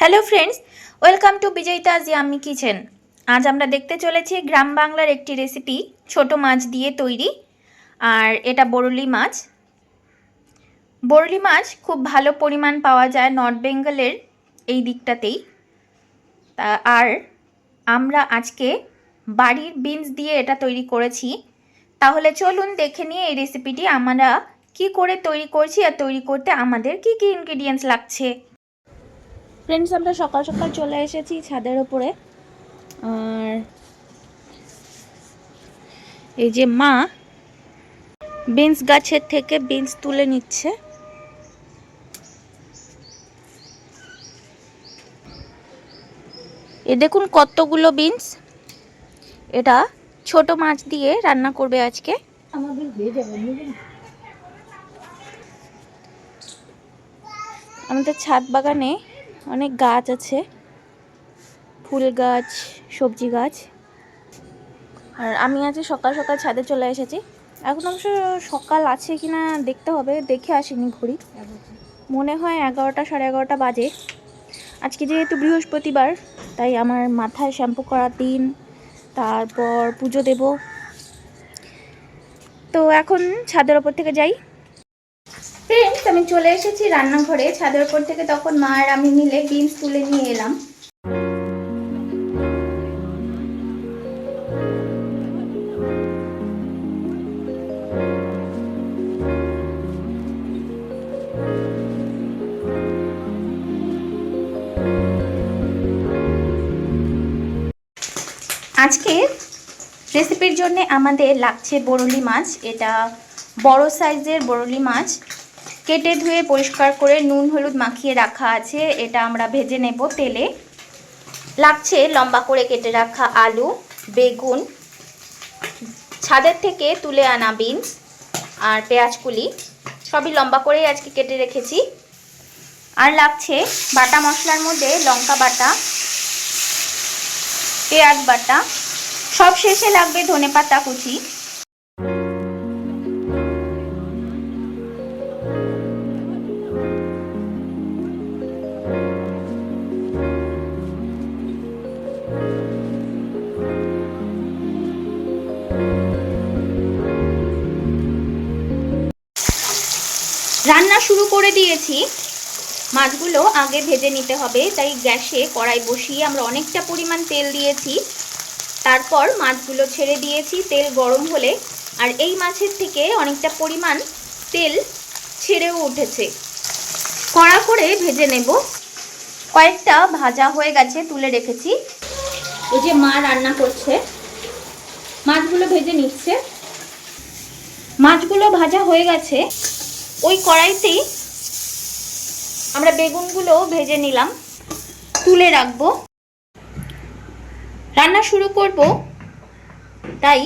Hello friends welcome to বিজয়িতাজ yummy kitchen আজ আমরা দেখতে চলেছি গ্রাম বাংলার একটি রেসিপি ছোট মাছ দিয়ে তৈরি। আর এটা বরলি মাছ। বরলি মাছ খুব ভালো পরিমাণ পাওয়া যায় নর্থ বেঙ্গলের এই দিকটাতেই। তা, আর আমরা আজকে বাড়ির বিনস দিয়ে এটা তৈরি করেছি। তাহলে চলুন দেখে নিয়ে এই রেসিপিটি আমরা কি করে তৈরি করছি আর তৈরি করতে আমাদের কি কি ইনগ্রিডিয়েন্টস লাগছে। ফ্রেন্ডস আমরা সকাল সকাল চলে এসেছি ছাদের ওপরে। আর এই যে মা বিনস গাছের থেকে বিনস তুলে নিচ্ছে। এ দেখুন কতগুলো বিনস এটা ছোট মাছ দিয়ে রান্না করবে আজকে। আমাদের হয়ে যাবে আমাদের ছাদ বাগানে অনেক গাছ আছে। ফুল গাছ, সবজি গাছ। আর আমি আজ সকাল সকাল ছাদে চলে এসেছি। এখন অবশ্য সকাল আছে কি না দেখতে হবে, দেখে আসিনি ঘড়ি। মনে হয় এগারোটা, সাড়ে এগারোটা বাজে। আজকে যেহেতু বৃহস্পতিবার, তাই আমার মাথায় শ্যাম্পু করার দিন, তারপর পুজো দেব। তো এখন ছাদের ওপর থেকে যাই। ফ্রেন্ডস আমি চলে এসেছি রান্নাঘরে। ছাদের উপর থেকে তখন মা আর আমি মিলে বিনস তুলে নিয়ে এলাম। আজকে রেসিপির জন্য আমাদের লাগছে বরলি মাছ। এটা বড় সাইজের বরলি মাছ। কেটে ধুয়ে পরিষ্কার করে নুন হলুদ মাখিয়ে রাখা আছে। এটা আমরা ভেজে নেব তেলে। লাগছে লম্বা করে কেটে রাখা আলু, বেগুন, ছাদের থেকে তুলে আনা বিনস আর পেঁয়াজ কুলি। সবই লম্বা করেই আজকে কেটে রেখেছি। আর লাগছে বাটা মশলার মধ্যে লঙ্কা বাটা, পেঁয়াজ বাটা। সব শেষে লাগবে ধনেপাতা কুচি। রান্না শুরু করে দিয়েছি। মাছগুলো আগে ভেজে নিতে হবে, তাই গ্যাসে কড়াই বসিয়ে আমরা অনেকটা পরিমাণ তেল দিয়েছি। তারপর মাছগুলো ছেড়ে দিয়েছি, তেল গরম হলে। আর এই মাছের থেকে অনেকটা পরিমাণ তেল ছেড়েও উঠেছে। কড়া করে ভেজে নেব। কয়েকটা ভাজা হয়ে গেছে, তুলে রেখেছি। ওই যে মা রান্না করছে। মাছগুলো ভেজে নিচ্ছে। মাছগুলো ভাজা হয়ে গেছে। ওই কড়াইতেই আমরা বেগুনগুলো ভেজে নিলাম, তুলে রাখব। রান্না শুরু করব, তাই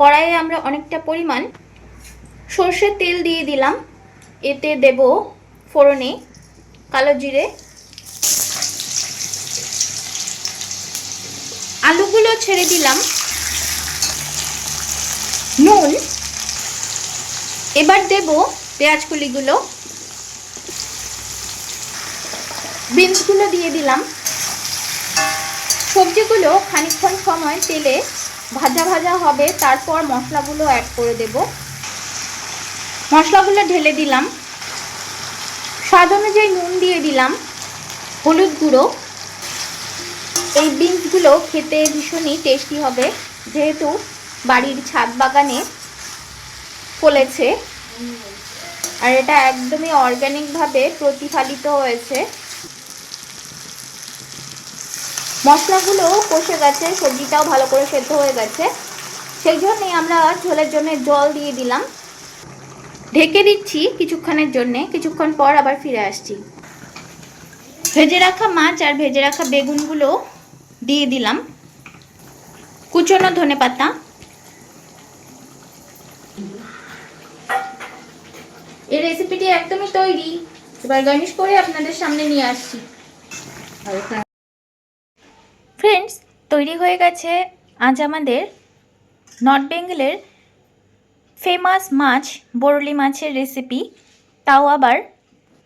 কড়াইয়ে আমরা অনেকটা পরিমাণ সর্ষের তেল দিয়ে দিলাম। এতে দেব ফোড়নে কালো জিরে। আলুগুলো ছেড়ে দিলাম। নুন। এবার দেব পেঁয়াজ কুলিগুলো। বিনসগুলো দিয়ে দিলাম। সবজিগুলো খানিকক্ষণ সময় তেলে ভাজা ভাজা হবে, তারপর মশলাগুলো অ্যাড করে দেব। মশলাগুলো ঢেলে দিলাম। স্বাদ অনুযায়ী নুন দিয়ে দিলাম, হলুদ গুঁড়ো। এই বিনসগুলো খেতে ভীষণই টেস্টি হবে, যেহেতু বাড়ির ছাদ বাগানে ফলেছে। আর এটা একদমই অর্গ্যানিকভাবে প্রতিফলিত হয়েছে। মশলাগুলো কষে গেছে, সবজিটাও ভালো করে সেদ্ধ হয়ে গেছে। সেই জন্যই আমরা ঝোলের জন্য জল দিয়ে দিলাম। ঢেকে দিচ্ছি কিছুক্ষণের জন্যে, কিছুক্ষণ পর আবার ফিরে আসছি। ভেজে রাখা মাছ আর ভেজে রাখা বেগুনগুলো দিয়ে দিলাম। কুচনো ধনে পাতা এই রেসিপিটি একদমই তৈরি। এবার গার্নিশ করে আপনাদের সামনে নিয়ে আসছি। ফ্রেন্ডস তৈরি হয়ে গেছে আজ আমাদের নর্থ বেঙ্গলের ফেমাস মাছ, বরলি মাছের রেসিপি তাও আবার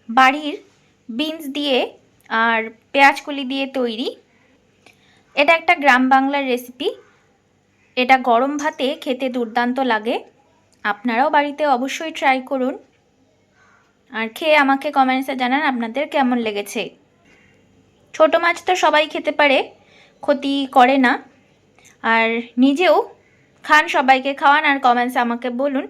বাড়ির বিনস দিয়ে আর পেঁয়াজ কলি দিয়ে তৈরি। এটা একটা গ্রাম বাংলার রেসিপি এটা গরম ভাতে খেতে দুর্দান্ত লাগে। আপনারাও বাড়িতে অবশ্যই ট্রাই করুন। আর খেয়ে আমাকে কমেন্টসে জানান আপনাদের কেমন লেগেছে। ছোট মাছ তো সবাই খেতে পারে, ক্ষতি করে না। আর নিজেও খান সবাইকে খাওয়ান আর কমেন্টসে আমাকে বলুন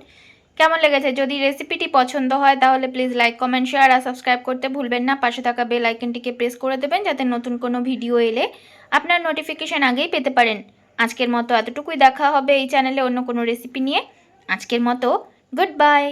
কেমন লেগেছে। যদি রেসিপিটি পছন্দ হয় তাহলে প্লিজ লাইক, কমেন্ট, শেয়ার আর সাবস্ক্রাইব করতে ভুলবেন না। পাশে থাকা বেল আইকনটিকে প্রেস করে দেবেন যাতে নতুন কোনো ভিডিও এলে আপনার নোটিফিকেশান আগেই পেতে পারেন। আজকের মতো এতটুকুই। দেখা হবে এই চ্যানেলে অন্য কোনো রেসিপি নিয়ে। আজকের মতো গুড বাই।